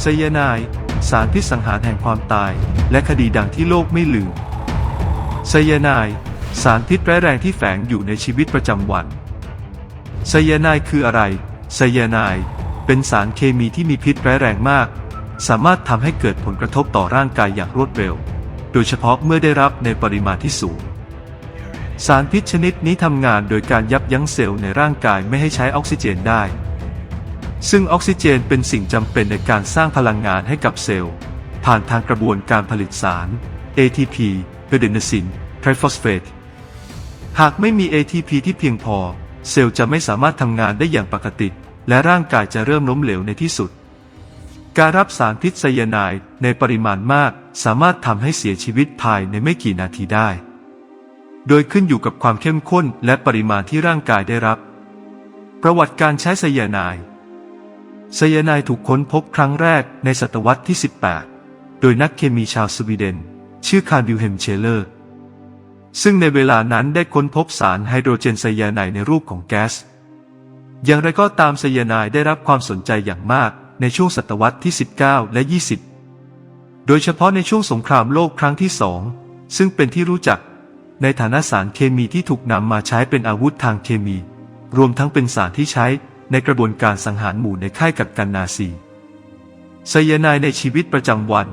ไซยาไนด์สารพิษสังหารแห่งความตาย และคดีดังที่โลกไม่ลืมไซยาไนด์สารพิษร้ายแรงที่แฝงอยู่ในชีวิตประจำวันไซยาไนด์คืออะไรไซยาไนด์เป็นสารเคมีที่มีพิษร้ายแรงมาก สามารถทำให้เกิดผลกระทบต่อร่างกายอย่างรวดเร็ว โดยเฉพาะเมื่อได้รับในปริมาณที่สูง สารพิษชนิดนี้ทำงานโดยการยับยั้งเซลล์ในร่างกายไม่ให้ใช้ออกซิเจนได้ ซึ่งออกซิเจนเป็นสิ่งจำเป็นในการสร้างพลังงานให้กับเซลล์ ผ่านทางกระบวนการผลิตสาร ATP เ a เดนซินไทรฟอสเฟต หากไม่มี ATP ที่เพียงพอ เซลล์จะไม่สามารถทำงานได้อย่างปกติ และร่างกายจะเริ่มล้มเหลวในที่สุด การรับสารพิษไซยาไนด์ในปริมาณมากสามารถทำให้เสียชีวิตภายในไม่กี่นาทีได้ โดยขึ้นอยู่กับความเข้มข้นและปริมาณที่ร่างกายได้รับ ประวัติการใช้ไซยาไนด์ ไซยาไนด์ถูกค้นพบครั้งแรกในศตวรรษที่ 18 โดยนักเคมีชาวสวีเดน ชื่อคาร์บิลเฮมเชเลอร์ ซึ่งในเวลานั้นได้ค้นพบสารไฮโดรเจนไซยาไนด์ในรูปของแก๊ส อย่างไรก็ตามไซยาไนด์ได้รับความสนใจอย่างมากในช่วงศตวรรษที่ 19 และ 20 โดยเฉพาะในช่วงสงครามโลกครั้งที่สอง ซึ่งเป็นที่รู้จักในฐานะสารเคมีที่ถูกนำมาใช้เป็นอาวุธทางเคมี รวมทั้งเป็นสารที่ใช้ ในกระบวนการสังหารหมู่ในค่ายกักกันนาซีไซยาไนในชีวิตประจำวัน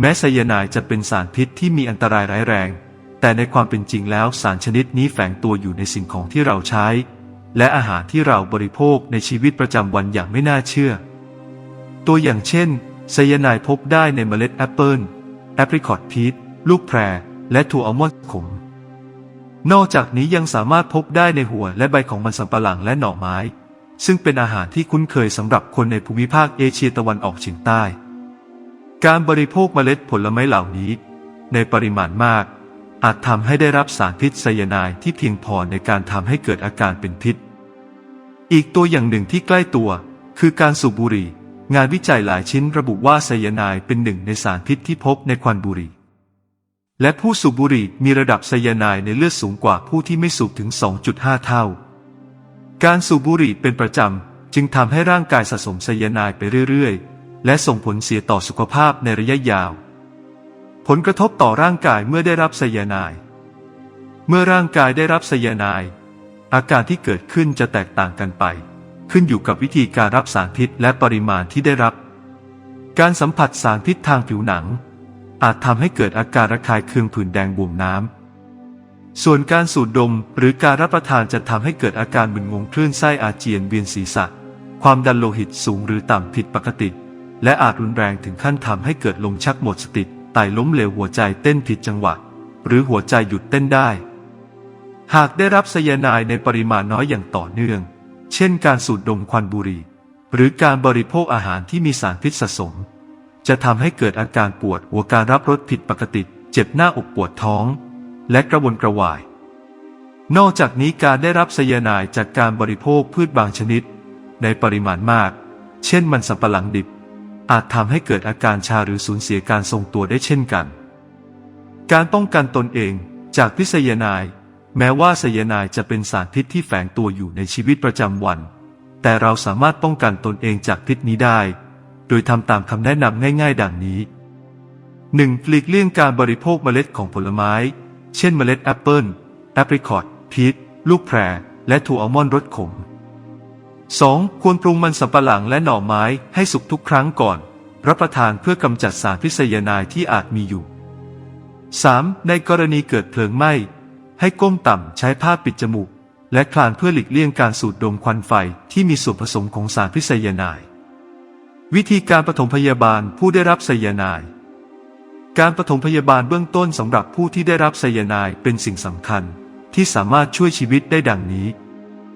แม้ไซยาไนจะเป็นสารพิษที่มีอันตรายร้ายแรง แต่ในความเป็นจริงแล้วสารชนิดนี้แฝงตัวอยู่ในสิ่งของที่เราใช้ และอาหารที่เราบริโภคในชีวิตประจำวันอย่างไม่น่าเชื่อ ตัวอย่างเช่นไซยาไนพบได้ในเมล็ดแอปเปิลแอปริคอตพีชลูกแพร และถั่วอัลมอนด์ขม นอกจากนี้ยังสามารถพบได้ในหัวและใบของมันสำปะหลังและหน่อไม้ ซึ่งเป็นอาหารที่คุ้นเคยสำหรับคนในภูมิภาคเอเชียตะวันออกเฉียงใต้ การบริโภคเมล็ดผลไม้เหล่านี้ ในปริมาณมาก อาจทำให้ได้รับสารพิษไซยาไนด์ที่เพียงพอในการทำให้เกิดอาการเป็นพิษ อีกตัวอย่างหนึ่งที่ใกล้ตัว คือการสูบบุหรี่ งานวิจัยหลายชิ้นระบุว่าไซยาไนด์เป็นหนึ่งในสารพิษที่พบในควันบุหรี่และผู้สูบบุหรี่มีระดับไซยาไนด์ในเลือดสูงกว่าผู้ที่ไม่สูบถึง 2.5 เท่า การสูบบุหรี่เป็นประจำ จึงทำให้ร่างกายสะสมไซยาไนด์ไปเรื่อยๆ และส่งผลเสียต่อสุขภาพในระยะยาว ผลกระทบต่อร่างกายเมื่อได้รับไซยาไนด์เมื่อร่างกายได้รับไซยาไนด์อาการที่เกิดขึ้นจะแตกต่างกันไป ขึ้นอยู่กับวิธีการรับสารพิษและปริมาณที่ได้รับ การสัมผัสสารพิษทางผิวหนัง อาจทำให้เกิดอาการระคายเคืองผื่นแดงบวมน้ำ ส่วนการสูดดมหรือการรับประทานจะทำให้เกิดอาการมึนงงคลื่นไส้อาเจียนเวียนศีรษะ ความดันโลหิตสูงหรือต่ำผิดปกติ และอาจรุนแรงถึงขั้นทำให้เกิดลมชักหมดสติไตล้มเหลวหัวใจเต้นผิดจังหวะ หรือหัวใจหยุดเต้นได้ หากได้รับไซยาไนด์ในปริมาณน้อยอย่างต่อเนื่อง เช่นการสูดดมควันบุหรี่ หรือการบริโภคอาหารที่มีสารพิษสะสม จะทำให้เกิดอาการปวดหัวการรับรสผิดปกติ เจ็บหน้าอกปวดท้อง และกระวนกระวาย นอกจากนี้การได้รับไซยาไนด์จากการบริโภคพืชบางชนิด ในปริมาณมาก เช่นมันสำปะหลังดิบ อาจทำให้เกิดอาการชาหรือสูญเสียการทรงตัวได้เช่นกัน การป้องกันตนเองจากพิษไซยาไนด์แม้ว่าไซยาไนด์จะเป็นสารพิษที่แฝงตัวอยู่ในชีวิตประจำวัน แต่เราสามารถป้องกันตนเองจากพิษนี้ได้ โดยทำตามคำแนะนำง่าย ๆ ดังนี้ 1. หลีกเลี่ยงการบริโภคเมล็ดของผลไม้ เช่นเมล็ดแอปเปิลแอปริคอตพีชลูกแพร และถั่วอัลมอนด์รสขม 2. ควรปรุงมันสำปะหลังและหน่อไม้ให้สุกทุกครั้งก่อน รับประทานเพื่อกำจัดสารพิษยานด์ที่อาจมีอยู่ 3. ในกรณีเกิดเพลิงไหม้ ให้ก้มต่ำใช้ผ้าปิดจมูก และคลานเพื่อหลีกเลี่ยงการสูดดมควันไฟที่มีส่วนผสมของสารพิษยานด์วิธีการปฐมพยาบาลผู้ได้รับไซยานด์ การปฐมพยาบาลเบื้องต้นสำหรับผู้ที่ได้รับไซยาไนด์เป็นสิ่งสำคัญ ที่สามารถช่วยชีวิตได้ดังนี้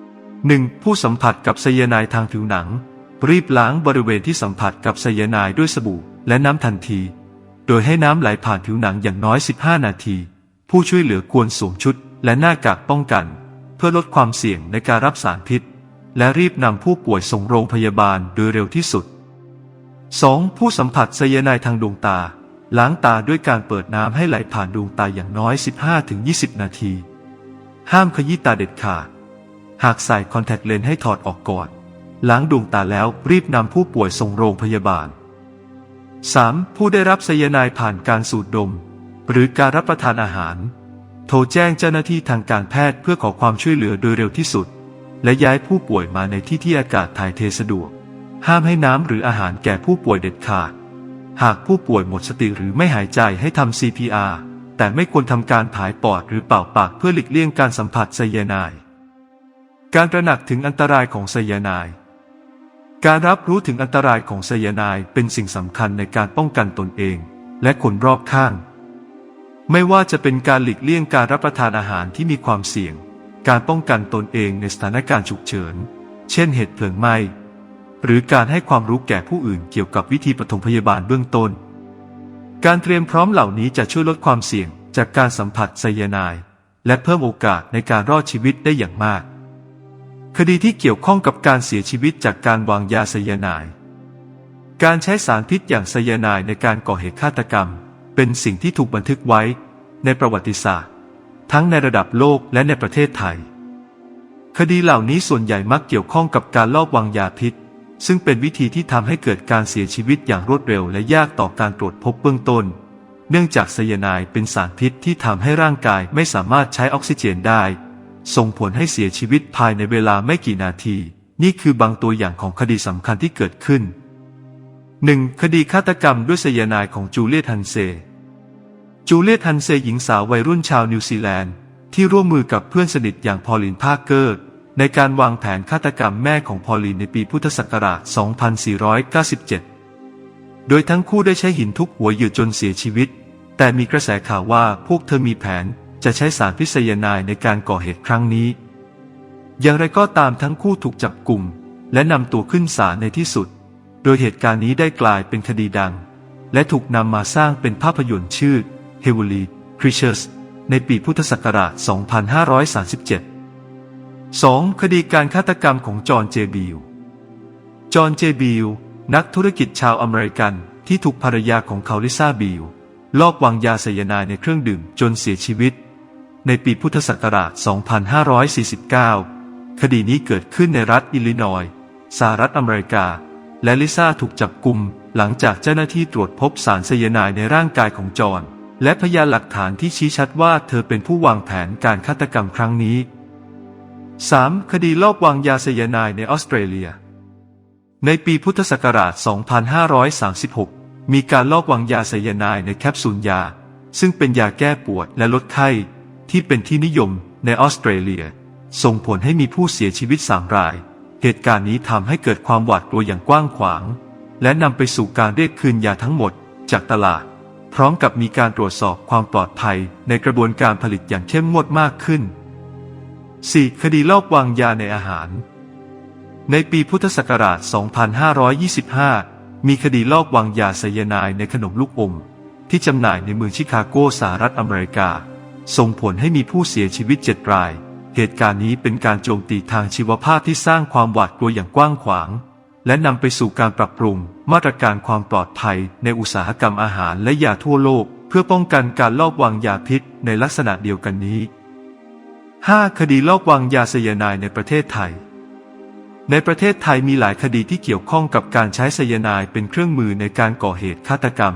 1. ผู้สัมผัสกับไซยาไนด์ทางผิวหนัง รีบล้างบริเวณที่สัมผัสกับไซยาไนด์ด้วยสบู่และน้ำทันที โดยให้น้ำไหลผ่านผิวหนังอย่างน้อย 15 นาที ผู้ช่วยเหลือควรสวมชุด และหน้ากากป้องกัน เพื่อลดความเสี่ยงในการรับสารพิษ และรีบนำผู้ป่วยส่งโรงพยาบาลโดยเร็วที่สุด 2. ผู้สัมผัสไซยาไนด์ทางดวงตา ล้างตาด้วยการเปิดน้ำให้ไหลผ่านดวงตาอย่างน้อย 15-20 นาที ห้ามขยี้ตาเด็ดขาด หากใส่คอนแทคเลนส์ให้ถอดออกก่อน ล้างดวงตาแล้วรีบนำผู้ป่วยส่งโรงพยาบาล 3. ผู้ได้รับไซยาไนด์ผ่านการสูดดม หรือการรับประทานอาหาร โทรแจ้งเจ้าหน้าที่ทางการแพทย์เพื่อขอความช่วยเหลือโดยเร็วที่สุด และย้ายผู้ป่วยมาในที่ที่อากาศถ่ายเทสะดวก ห้ามให้น้ำหรืออาหารแก่ผู้ป่วยเด็ดขาด หากผู้ป่วยหมดสติหรือไม่หายใจให้ทำ CPR แต่ไม่ควรทำการผายปอดหรือเป่าปากเพื่อหลีกเลี่ยงการสัมผัสไซยาไนด์การตระหนักถึงอันตรายของไซยาไนด์การรับรู้ถึงอันตรายของไซยาไนด์เป็นสิ่งสำคัญในการป้องกันตนเอง และคนรอบข้าง ไม่ว่าจะเป็นการหลีกเลี่ยงการรับประทานอาหารที่มีความเสี่ยง การป้องกันตนเองในสถานการณ์ฉุกเฉิน เช่นเหตุเพลิงไหม้ หรือการให้ความรู้แก่ผู้อื่นเกี่ยวกับวิธีปฐมพยาบาลเบื้องต้น การเตรียมพร้อมเหล่านี้จะช่วยลดความเสี่ยงจากการสัมผัสไซยาไนด์และเพิ่มโอกาสในการรอดชีวิตได้อย่างมาก คดีที่เกี่ยวข้องกับการเสียชีวิตจากการวางยาไซยาไนด์การใช้สารพิษอย่างไซยาไนด์ในการก่อเหตุฆาตกรรม เป็นสิ่งที่ถูกบันทึกไว้ในประวัติศาสตร์ ทั้งในระดับโลกและในประเทศไทย คดีเหล่านี้ส่วนใหญ่มักเกี่ยวข้องกับการลอบวางยาพิษ ซึ่งเป็นวิธีที่ทำให้เกิดการเสียชีวิตอย่างรวดเร็วและยากต่อการตรวจพบเบื้องต้น เนื่องจากไซยาไนด์เป็นสารพิษที่ทำให้ร่างกายไม่สามารถใช้ออกซิเจนได้ ส่งผลให้เสียชีวิตภายในเวลาไม่กี่นาที นี่คือบางตัวอย่างของคดีสำคัญที่เกิดขึ้น 1. คดีฆาตกรรมด้วยไซยาไนด์ของจูเลียตฮันเซ จูเลียตฮันเซหญิงสาววัยรุ่นชาวนิวซีแลนด์ที่ร่วมมือกับเพื่อนสนิทอย่างพอลินพาเกอร์ ในการวางแผนฆาตกรรมแม่ของพอลินในปีพุทธศักราช 2497 โดยทั้งคู่ได้ใช้หินทุบหัวเหยื่อจนเสียชีวิต แต่มีกระแสข่าวว่าพวกเธอมีแผนจะใช้สารพิษยานด์ในการก่อเหตุครั้งนี้ อย่างไรก็ตามทั้งคู่ถูกจับกลุ่ม และนำตัวขึ้นศาลในที่สุด โดยเหตุการณ์นี้ได้กลายเป็นคดีดัง และถูกนำมาสร้างเป็นภาพยนตร์ชื่อ h e a v e l y Creatures ในปีพุทธศักราช 2537 2. คดีการฆาตกรรมของจอห์นเจบิล จอห์นเจบิล นักธุรกิจชาวอเมริกันที่ถูกภรรยาของเขาลิซ่าบิล ลอบวางยาไซยาไนด์ในเครื่องดื่มจนเสียชีวิต ในปีพุทธศักราช 2549 คดีนี้เกิดขึ้นในรัฐอิลลินอยส์สหรัฐอเมริกา และลิซ่าถูกจับกุมหลังจากเจ้าหน้าที่ตรวจพบสารไซยาไนด์ในร่างกายของจอห์นและพยานหลักฐานที่ชี้ชัดว่าเธอเป็นผู้วางแผนการฆาตกรรมครั้งนี้ 3. คดีลอบวางยาไซยาไนด์ในออสเตรเลีย ในปีพุทธศักราช 2536 มีการลอบวางยาไซยาไนด์ในแคปซูลยา ซึ่งเป็นยาแก้ปวดและลดไข้ ที่เป็นที่นิยมในออสเตรเลีย ส่งผลให้มีผู้เสียชีวิตสามราย เหตุการณ์นี้ทำให้เกิดความหวาดกลัวอย่างกว้างขวาง และนำไปสู่การเรียกคืนยาทั้งหมดจากตลาด พร้อมกับมีการตรวจสอบความปลอดภัยในกระบวนการผลิตอย่างเข้มงวดมากขึ้น 4. คดีลอบวางยาในอาหาร ในปีพุทธศักราช 2525 มีคดีลอบวางยาไซยาไนด์ในขนมลูกอม ที่จำหน่ายในเมืองชิคาโกสหรัฐอเมริกา ส่งผลให้มีผู้เสียชีวิตเจ็ดราย เหตุการณ์นี้เป็นการโจมตีทางชีวภาพที่สร้างความหวาดกลัวอย่างกว้างขวาง และนำไปสู่การปรับปรุง มาตรการความปลอดภัย ในอุตสาหกรรมอาหารและยาทั่วโลก เพื่อป้องกันการลอบวางยาพิษในลักษณะเดียวกันนี้ 5. คดีลอบวางยาไซยานด์ในประเทศไทย ในประเทศไทยมีหลายคดีที่เกี่ยวข้องกับการใช้ไซยานด์เป็นเครื่องมือในการก่อเหตุฆาตกรรม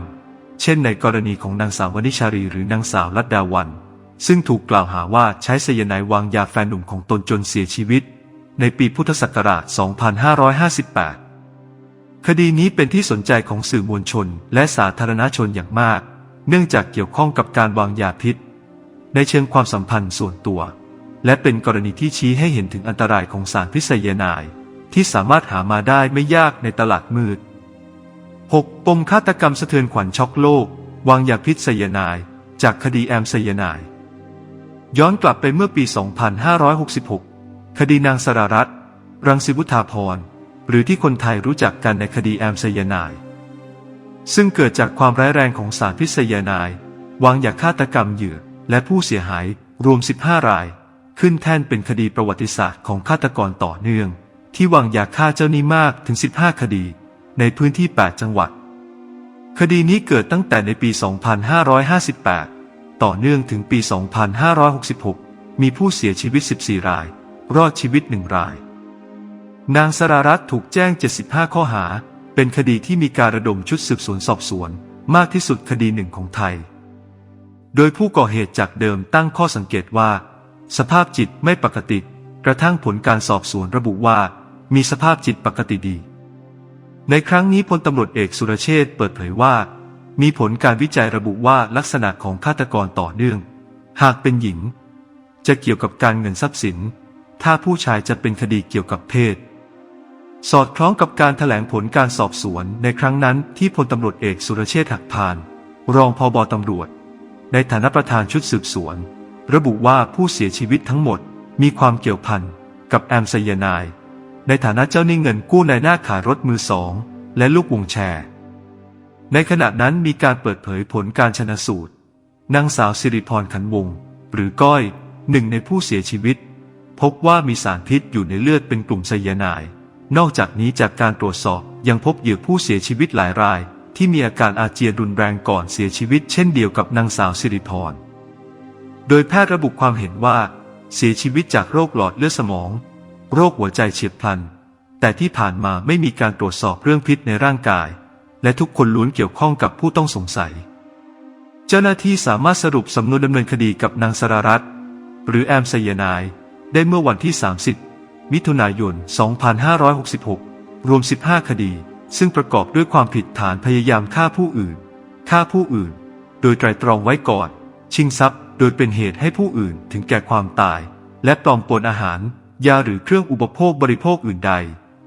เช่นในกรณีของนางสาววนิชารีหรือนางสาวลัดดาวัน ซึ่งถูกกล่าวหาว่าใช้ไซยานด์วางยาแฟนหนุ่มของตนจนเสียชีวิต ในปีพุทธศักราช 2558 คดีนี้เป็นที่สนใจของสื่อมวลชนและสาธารณชนอย่างมาก เนื่องจากเกี่ยวข้องกับการวางยาพิษ ในเชิงความสัมพันธ์ส่วนตัว และเป็นกรณีที่ชี้ให้เห็นถึงอันตรายของสารพิษไซยาไนด์ที่สามารถหามาได้ไม่ยากในตลาดมืด 6. ปมฆาตกรรมสะเทือนขวัญช็อกโลก วางยาพิษไซยาไนด์จากคดีแอมไซยาไนด์ย้อนกลับไปเมื่อปี 2566 คดีนางสรารัตรังสิวุธาพร หรือที่คนไทยรู้จักกันในคดีแอมไซยาไนด์ซึ่งเกิดจากความร้ายแรงของสารพิษไซยาไนด์วางยาฆาตกรรมเหยื่อและผู้เสียหายรวม 15 ราย ขึ้นแท่นเป็นคดีประวัติศาสตร์ของฆาตกรต่อเนื่อง ที่วางยาฆ่าเจ้าหนี้มากถึง 15 คดี ในพื้นที่ 8 จังหวัด คดีนี้เกิดตั้งแต่ในปี 2558 ต่อเนื่องถึงปี 2566 มีผู้เสียชีวิต 14 ราย รอดชีวิตหนึ่งราย นางสรารัตน์ถูกแจ้ง 75 ข้อหา เป็นคดีที่มีการระดมชุดสืบสวนสอบสวน มากที่สุดคดีหนึ่งของไทย โดยผู้ก่อเหตุจากเดิมตั้งข้อสังเกตว่า สภาพจิตไม่ปกติ กระทั่งผลการสอบสวนระบุว่า มีสภาพจิตปกติดี ในครั้งนี้พลตำรวจเอกสุรเชษ์เปิดเผยว่า มีผลการวิจัยระบุว่าลักษณะของฆาตกรต่อเนื่อง หากเป็นหญิง จะเกี่ยวกับการเงินทรัพย์สิน ถ้าผู้ชายจะเป็นคดีเกี่ยวกับเพศ สอดคล้องกับการถแถลงผลการสอบสวนในครั้งนั้นที่พลตำรวจเอกสุรเชษฐ์หักพาน รองพอบตำรวจ ในฐานะประธานชุดสืบสวน ระบุว่าผู้เสียชีวิตทั้งหมดมีความเกี่ยวพันกับแอมไซยานาย ในฐานะเจ้าหนี้เงินกู้ในหน้าขายรถมือสอง และลูกวงแชร์ ในขณะนั้นมีการเปิดเผยผลการชนะสูตรนางสาวสิริพรขันวง หรือก้อยหนึ่งในผู้เสียชีวิต พบว่ามีสารพิษอยู่ในเลือดเป็นกลุ่มไซยาไนาย นอกจากนี้จากการตรวจสอบยังพบเหยื่อผู้เสียชีวิตหลายราย ที่มีอาการอาเจียนรุนแรงก่อนเสียชีวิต เช่นเดียวกับนางสาวสิริพร โดยแพทย์ระบุความเห็นว่า เสียชีวิตจากโรคหลอดเลือดสมอง โรคหัวใจเฉียบพลัน แต่ที่ผ่านมาไม่มีการตรวจสอบเรื่องพิษในร่างกาย และทุกคนล้วนเกี่ยวข้องกับผู้ต้องสงสัย เจ้าหน้าที่สามารถสรุปสำนวนดำเนินคดีกับนางสรารัตน์หรือแอมไซยานายได้เมื่อวันที่ 30 มิถุนายน 2566 รวม 15 คดี ซึ่งประกอบด้วยความผิดฐานพยายามฆ่าผู้อื่น ฆ่าผู้อื่น โดยไตรตรองไว้ก่อน ชิงทรัพย์ โดยเป็นเหตุให้ผู้อื่นถึงแก่ความตาย และปลอมปนอาหาร ยาหรือเครื่องอุปโภคบริโภคอื่นใด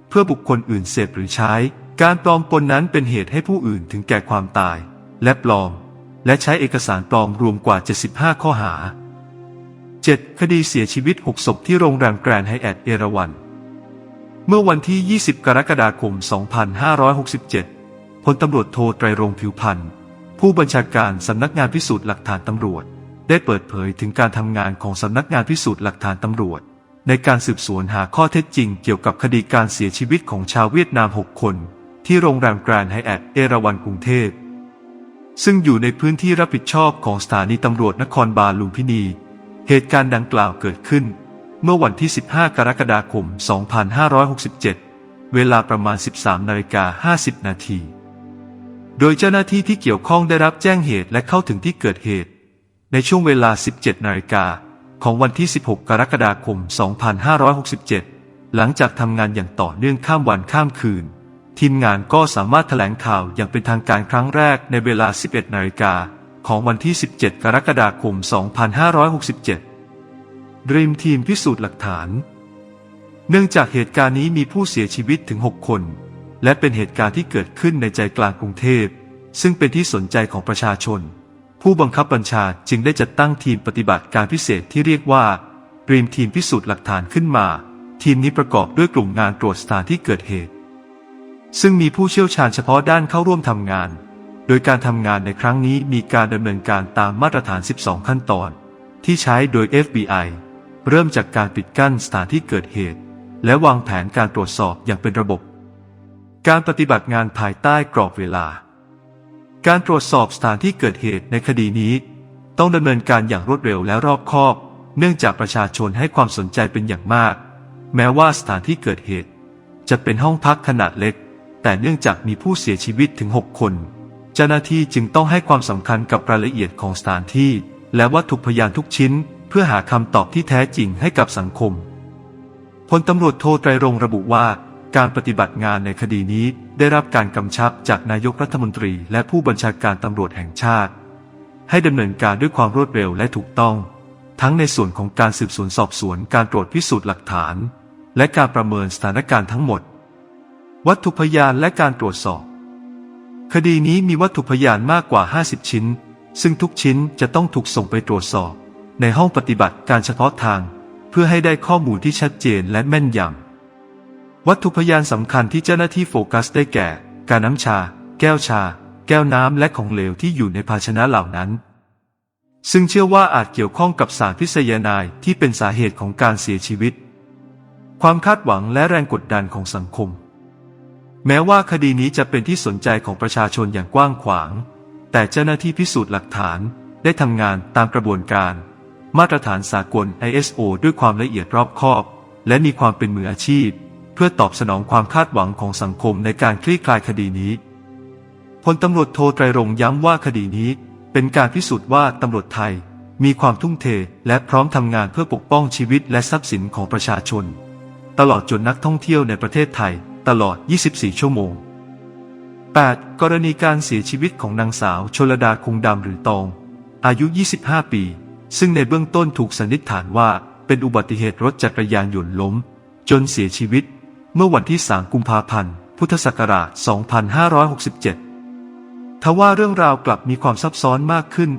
เพื่อบุคคลอื่นเสพหรือใช้ การปลอมปนนั้นเป็นเหตุให้ผู้อื่นถึงแก่ความตาย และปลอม และใช้เอกสารปลอมรวมกว่า 75 ข้อหา 7. คดีเสียชีวิต 6 ศพที่โรงแรมแกรนไฮแอทเอราวันเมื่อวันที่ 20 กรกฎาคม 2567 พลตำรวจโทไตรรงผิวพันธ์ ผู้บัญชาการสำนักงานพิสูจน์หลักฐานตำรวจ ได้เปิดเผยถึงการทำงานของสำนักงานพิสูจน์หลักฐานตำรวจ ในการสืบสวนหาข้อเท็จจริงเกี่ยวกับคดีการเสียชีวิตของชาวเวียดนาม 6 คน ที่โรงแรมแกรนด์ไฮแอทเอราวันกรุงเทพ ซึ่งอยู่ในพื้นที่รับผิดชอบของสถานีตำรวจนครบาลลุมพินี เหตุการณ์ดังกล่าวเกิดขึ้น เมื่อวันที่ 15 กรกฎาคม 2567 เวลาประมาณ 13นาฬิกา50 นาทีโดยเจ้าหน้าที่ที่เกี่ยวข้องได้รับแจ้งเหตุและเข้าถึงที่เกิดเหตุ ในช่วงเวลา 17 นาฬิกาของวันที่ 16 กรกฎาคม 2567 หลังจากทำงานอย่างต่อเนื่องข้ามวันข้ามคืน ทีมงานก็สามารถแถลงข่าวอย่างเป็นทางการครั้งแรกในเวลา 11 นาฬิกาของวันที่ 17 กรกฎาคม 2567 Dream Team พิสูจน์หลักฐาน เนื่องจากเหตุการณ์นี้มีผู้เสียชีวิตถึง 6 คน และเป็นเหตุการณ์ที่เกิดขึ้นในใจกลางกรุงเทพ ซึ่งเป็นที่สนใจของประชาชน ผู้บังคับบัญชาจึงได้จัดตั้งทีมปฏิบัติการพิเศษที่เรียกว่า Dream Team พิสูจน์หลักฐานขึ้นมา ทีมนี้ประกอบด้วยกลุ่มงานตรวจสถานที่เกิดเหตุ ซึ่งมีผู้เชี่ยวชาญเฉพาะด้านเข้าร่วมทำงาน โดยการทำงานในครั้งนี้มีการดำเนินการตามมาตรฐาน 12 ขั้นตอน ที่ใช้โดย FBI เริ่มจากการปิดกั้นสถานที่เกิดเหตุ และวางแผนการตรวจสอบอย่างเป็นระบบ การปฏิบัติงานภายใต้กรอบเวลา การตรวจสอบสถานที่เกิดเหตุในคดีนี้ ต้องดำเนินการอย่างรวดเร็วและรอบคอบ เนื่องจากประชาชนให้ความสนใจเป็นอย่างมาก แม้ว่าสถานที่เกิดเหตุ จะเป็นห้องพักขนาดเล็ก แต่เนื่องจากมีผู้เสียชีวิตถึง 6 คน เจ้าหน้าที่จึงต้องให้ความสำคัญกับรายละเอียดของสถานที่ และวัตถุพยานทุกชิ้น เพื่อหาคำตอบที่แท้จริงให้กับสังคมพลตำรวจโทไตรรงระบุว่า การปฏิบัติงานในคดีนี้ได้รับการกำชับจากนายกรัฐมนตรีและผู้บัญชาการตำรวจแห่งชาติ ให้ดำเนินการด้วยความรวดเร็วและถูกต้อง ทั้งในส่วนของการสืบสวนสอบสวนการตรวจพิสูจน์หลักฐาน และการประเมินสถานการณ์ทั้งหมด วัตถุพยานและการตรวจสอบ คดีนี้มีวัตถุพยานมากกว่า 50 ชิ้น ซึ่งทุกชิ้นจะต้องถูกส่งไปตรวจสอบ ในห้องปฏิบัติการเฉพาะทาง เพื่อให้ได้ข้อมูลที่ชัดเจนและแม่นยำ วัตถุพยานสำคัญที่เจ้าหน้าที่โฟกัสได้แก่ การน้ำชา แก้วชา แก้วน้ำและของเหลวที่อยู่ในภาชนะเหล่านั้น ซึ่งเชื่อว่าอาจเกี่ยวข้องกับสารพิษยานด์ที่เป็นสาเหตุของการเสียชีวิต ความคาดหวังและแรงกดดันของสังคม แม้ว่าคดีนี้จะเป็นที่สนใจของประชาชนอย่างกว้างขวาง แต่เจ้าหน้าที่พิสูจน์หลักฐานได้ทำงานตามกระบวนการ มาตรฐานสากล ISO ด้วยความละเอียดรอบคอบ และมีความเป็นมืออาชีพ พพื่อตอบสนองความคาดหวังของสังคมในการคลี่คลายคดีนี้พลตำรวจโทไตรรงย้ำว่าคดีนี้ เป็นการพิสูจน์ว่าตำรวจไทยมีความทุ่มเทและพร้อมทำงานเพื่อปกป้องชีวิตและทรัพย์สินของประชาชน ตลอดจนนักท่องเที่ยวในประเทศไทยตลอด 24 ชั่วโมง 8. กรณีการเสียชีวิตของนางสาวชลดาคงดำหรือตอง อายุ 25 ปี ซึ่งในเบื้องต้นถูกสันนิษฐานว่าเป็นอุบัติเหตุรถจักรยานยนต์ล้ม จนเสียชีวิต เมื่อวันที่ 3 กุมภาพันธ์ พุทธศักราช 2567 ทว่าเรื่องราวกลับมีความซับซ้อนมากขึ้น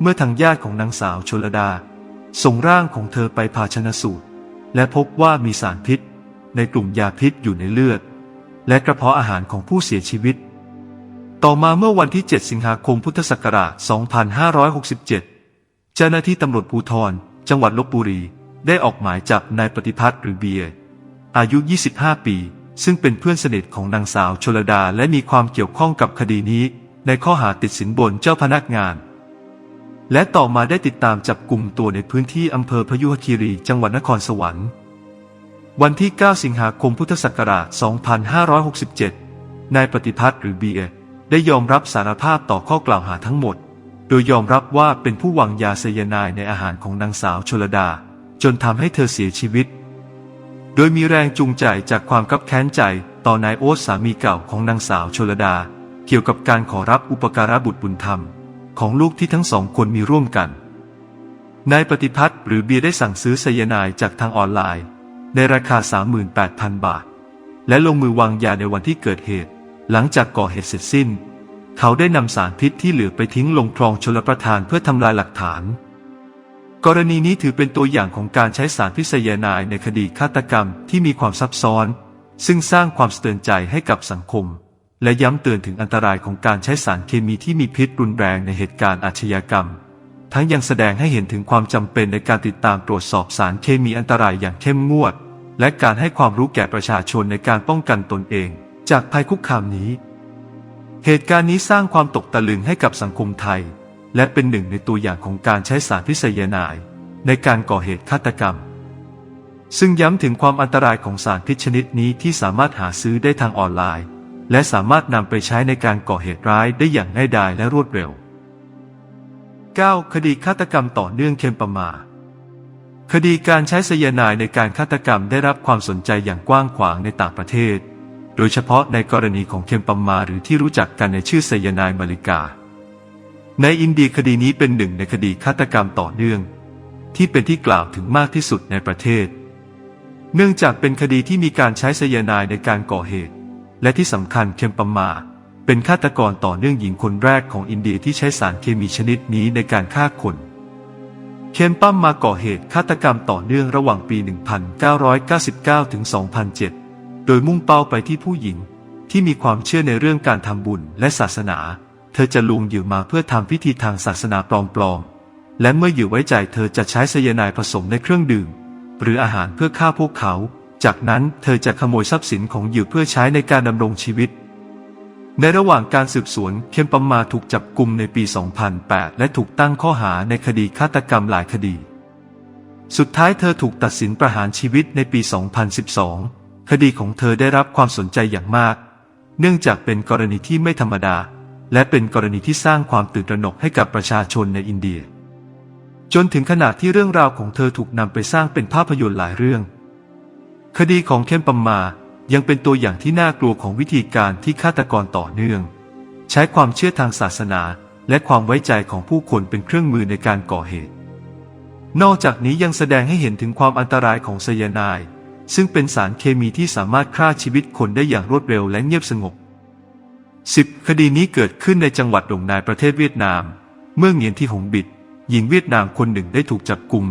เมื่อทางญาติของนางสาวชลดา ส่งร่างของเธอไปผ่าชนะสูตร และพบว่ามีสารพิษ ในกลุ่มยาพิษอยู่ในเลือด และกระเพาะอาหารของผู้เสียชีวิต ต่อมาเมื่อวันที่ 7 สิงหาคมพุทธศักราช 2567 เจ้าหน้าที่ตำรวจภูธรจังหวัดลบบุรีได้ออกหมายจับนายปฏิพัฒน์หรือเบียร์ อายุ 25 ปี ซึ่งเป็นเพื่อนสนิทของนางสาวชลดาและมีความเกี่ยวข้องกับคดีนี้ ในข้อหาติดสินบนเจ้าพนักงาน และต่อมาได้ติดตามจับกลุ่มตัวในพื้นที่อำเภอพยุหคีรีจังหวัดนครสวรรค์ วันที่ 9 สิงหาคมพุทธศักราช 2567 นายปฏิพัฒน์หรือเบียร์ได้ยอมรับสารภาพต่อข้อกล่าวหาทั้งหมด โดยยอมรับว่าเป็นผู้วางยาไซยาไนด์ในอาหารของนางสาวชลดา จนทำให้เธอเสียชีวิต โดยมีแรงจูงใจจากความคับแค้นใจต่อนายโอ๊ตสามีเก่าของนางสาวชลดา เกี่ยวกับการขอรับอุปการะบุตรบุญธรรม ของลูกที่ทั้งสองคนมีร่วมกัน นายปฏิพัฒน์หรือเบียร์ได้สั่งซื้อไซยาไนด์จากทางออนไลน์ ในราคา 38,000 บาท และลงมือวางยาในวันที่เกิดเหตุ หลังจากก่อเหตุเสร็จสิ้น เขาได้นำสารพิษที่เหลือไปทิ้งลงคลองชลประทานเพื่อทำลายหลักฐาน กรณีนี้ถือเป็นตัวอย่างของการใช้สารพิษยานด์ในคดีฆาตกรรมที่มีความซับซ้อน ซึ่งสร้างความสะเตือนใจให้กับสังคม และย้ำเตือนถึงอันตรายของการใช้สารเคมีที่มีพิษรุนแรงในเหตุการณ์อาชญากรรม ทั้งยังแสดงให้เห็นถึงความจำเป็นในการติดตามตรวจสอบสารเคมีอันตรายอย่างเข้มงวด และการให้ความรู้แก่ประชาชนในการป้องกันตนเอง จากภัยคุกคามนี้ เหตุการณ์นี้สร้างความตกตะลึงให้กับสังคมไทย และเป็นหนึ่งในตัวอย่างของการใช้สารพิษยานด์ในการก่อเหตุฆาตกรรม ซึ่งย้ำถึงความอันตรายของสารพิษชนิดนี้ที่สามารถหาซื้อได้ทางออนไลน์ และสามารถนำไปใช้ในการก่อเหตุร้ายได้อย่างง่ายดายและรวดเร็ว 9. คดีฆาตกรรมต่อเนื่องเค็มปมา คดีการใช้ไซยานด์ในการฆาตกรรมได้รับความสนใจอย่างกว้างขวางในต่างประเทศ โดยเฉพาะในกรณีของเคมปัมมาหรือที่รู้จักกันในชื่อไซยานด์มาริกา ในอินเดียคดีนี้เป็นหนึ่งในคดีฆาตกรรมต่อเนื่อง ที่เป็นที่กล่าวถึงมากที่สุดในประเทศ เนื่องจากเป็นคดีที่มีการใช้ไซยานด์ในการก่อเหตุ และที่สำคัญเคมปัมมาเป็นฆาตกรต่อเนื่องหญิงคนแรกของอินเดียที่ใช้สารเคมีชนิดนี้ในการฆ่าคนเคนปั้มมาก่อเหตุฆาตกรรมต่อเนื่องระหว่างปี 1999 ถึง 2007 โดยมุ่งเป้าไปที่ผู้หญิงที่มีความเชื่อในเรื่องการทำบุญและศาสนา ธอจะลวงเหยื่อมาเพื่อทำพิธีทางศาสนาปลอมๆ และเมื่อเหยื่อไว้ใจเธอจะใช้ไซยาไนด์ผสมในเครื่องดื่ม หรืออาหารเพื่อฆ่าพวกเขา จากนั้นเธอจะขโมยทรัพย์สินของเหยื่อเพื่อใช้ในการดำรงชีวิต ในระหว่างการสืบสวนเคมปัมมาถูกจับกลุ่มในปี 2008 และถูกตั้งข้อหาในคดีฆาตกรรมหลายคดี สุดท้ายเธอถูกตัดสินประหารชีวิตในปี 2012 คดีของเธอได้รับความสนใจอย่างมาก เนื่องจากเป็นกรณีที่ไม่ธรรมดา และเป็นกรณีที่สร้างความตื่นตระหนกให้กับประชาชนในอินเดีย จนถึงขนาดที่เรื่องราวของเธอถูกนำไปสร้างเป็นภาพยนตร์หลายเรื่อง คดีของเคมปัมมายังเป็นตัวอย่างที่น่ากลัวของวิธีการที่ฆาตกรต่อเนื่อง ใช้ความเชื่อทางศาสนาและความไว้ใจของผู้คนเป็นเครื่องมือในการก่อเหตุ นอกจากนี้ยังแสดงให้เห็นถึงความอันตรายของไซยาไนด์ซึ่งเป็นสารเคมีที่สามารถฆ่าชีวิตคนได้อย่างรวดเร็วและเงียบสงบ 10. คดีนี้เกิดขึ้นในจังหวัดดงนายประเทศเวียดนาม เมื่อเงียนที่หงบิด หญิงเวียดนามคนหนึ่งได้ถูกจับกุม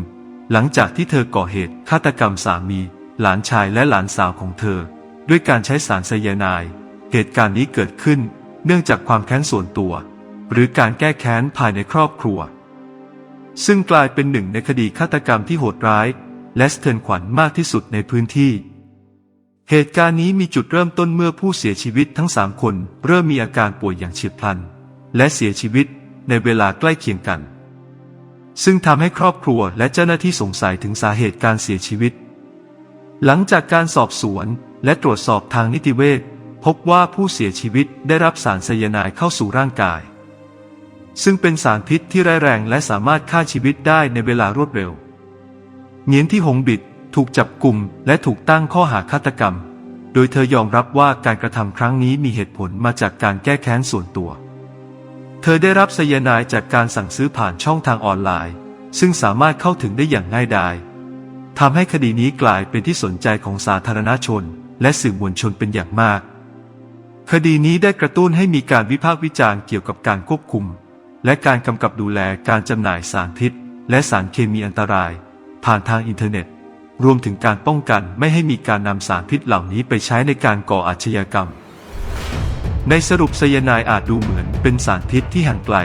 หลังจากที่เธอก่อเหตุฆาตกรรมสามี หลานชายและหลานสาวของเธอ ด้วยการใช้สารไซยาไนด์เหตุการณ์นี้เกิดขึ้น เนื่องจากความแค้นส่วนตัว หรือการแก้แค้นภายในครอบครัว ซึ่งกลายเป็นหนึ่งในคดีฆาตกรรมที่โหดร้าย และสะเทือนขวัญมากที่สุดในพื้นที่ เหตุการณ์นี้มีจุดเริ่มต้นเมื่อผู้เสียชีวิตทั้งสามคน เริ่มมีอาการป่วยอย่างเฉียบพลัน และเสียชีวิตในเวลาใกล้เคียงกัน ซึ่งทำให้ครอบครัวและเจ้าหน้าที่สงสัยถึงสาเหตุการเสียชีวิต หลังจากการสอบสวนและตรวจสอบทางนิติเวชพบว่าผู้เสียชีวิตได้รับสารไซยาไนด์เข้าสู่ร่างกาย ซึ่งเป็นสารพิษที่ร้ายแรงและสามารถฆ่าชีวิตได้ในเวลารวดเร็วเงียนที่หงบิด ถูกจับกลุ่มและถูกตั้งข้อหาฆาตกรรม โดยเธอยอมรับว่าการกระทำครั้งนี้มีเหตุผลมาจากการแก้แค้นส่วนตัว เธอได้รับไซยาไนด์จากการสั่งซื้อผ่านช่องทางออนไลน์ ซึ่งสามารถเข้าถึงได้อย่างง่ายดายทำให้คดีนี้กลายเป็นที่สนใจของสาธารณชน และสื่อมวลชนเป็นอย่างมาก คดีนี้ได้กระตุ้นให้มีการวิพากษ์วิจารณ์เกี่ยวกับการควบคุม และการกำกับดูแลการจำหน่ายสารพิษ และสารเคมีอันตราย ผ่านทางอินเทอร์เน็ต รวมถึงการป้องกันไม่ให้มีการนำสารพิษเหล่านี้ไปใช้ในการก่ออาชญากรรม ในสรุปไซยาไนด์อาจดูเหมือนเป็นสารพิษที่ห่างไกล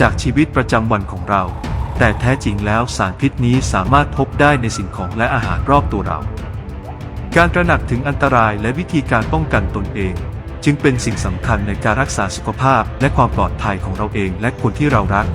จากชีวิตประจำวันของเรา แต่แท้จริงแล้วสารพิษนี้สามารถพบได้ในสิ่งของและอาหารรอบตัวเรา การตระหนักถึงอันตรายและวิธีการป้องกันตนเอง จึงเป็นสิ่งสำคัญในการรักษาสุขภาพและความปลอดภัยของเราเองและคนที่เรารัก